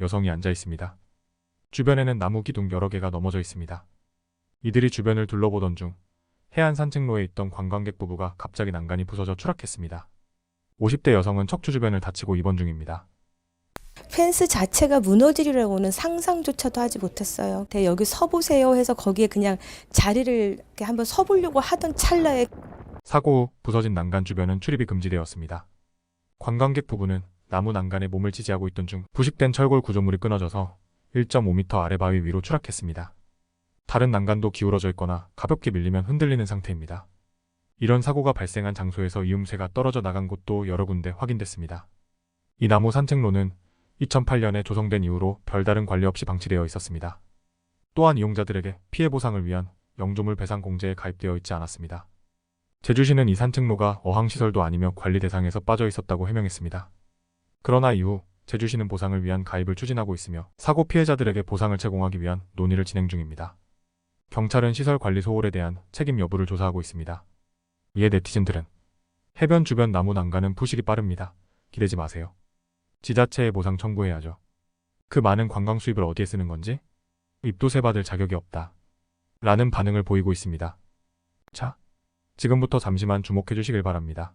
여성이 앉아 있습니다. 주변에는 나무 기둥 여러 개가 넘어져 있습니다. 이들이 주변을 둘러보던 중 해안 산책로에 있던 관광객 부부가 갑자기 난간이 부서져 추락했습니다. 50대 여성은 척추 주변을 다치고 입원 중입니다. 펜스 자체가 무너지리라고는 상상조차도 하지 못했어요. 네, 여기 서보세요 해서 거기에 그냥 자리를 한번 서보려고 하던 찰나에 사고 후 부서진 난간 주변은 출입이 금지되었습니다. 관광객 부부는 나무 난간에 몸을 지지하고 있던 중 부식된 철골 구조물이 끊어져서 1.5m 아래 바위 위로 추락했습니다. 다른 난간도 기울어져 있거나 가볍게 밀리면 흔들리는 상태입니다. 이런 사고가 발생한 장소에서 이음새가 떨어져 나간 곳도 여러 군데 확인됐습니다. 이 나무 산책로는 2008년에 조성된 이후로 별다른 관리 없이 방치되어 있었습니다. 또한 이용자들에게 피해 보상을 위한 영조물 배상 공제에 가입되어 있지 않았습니다. 제주시는 이 산책로가 어항시설도 아니며 관리 대상에서 빠져 있었다고 해명했습니다. 그러나 이후 제주시는 보상을 위한 가입을 추진하고 있으며 사고 피해자들에게 보상을 제공하기 위한 논의를 진행 중입니다. 경찰은 시설 관리 소홀에 대한 책임 여부를 조사하고 있습니다. 이에 네티즌들은 해변 주변 나무 난간은 부식이 빠릅니다. 기대지 마세요. 지자체에 보상 청구해야죠. 그 많은 관광 수입을 어디에 쓰는 건지 입도세 받을 자격이 없다. 라는 반응을 보이고 있습니다. 자, 지금부터 잠시만 주목해 주시길 바랍니다.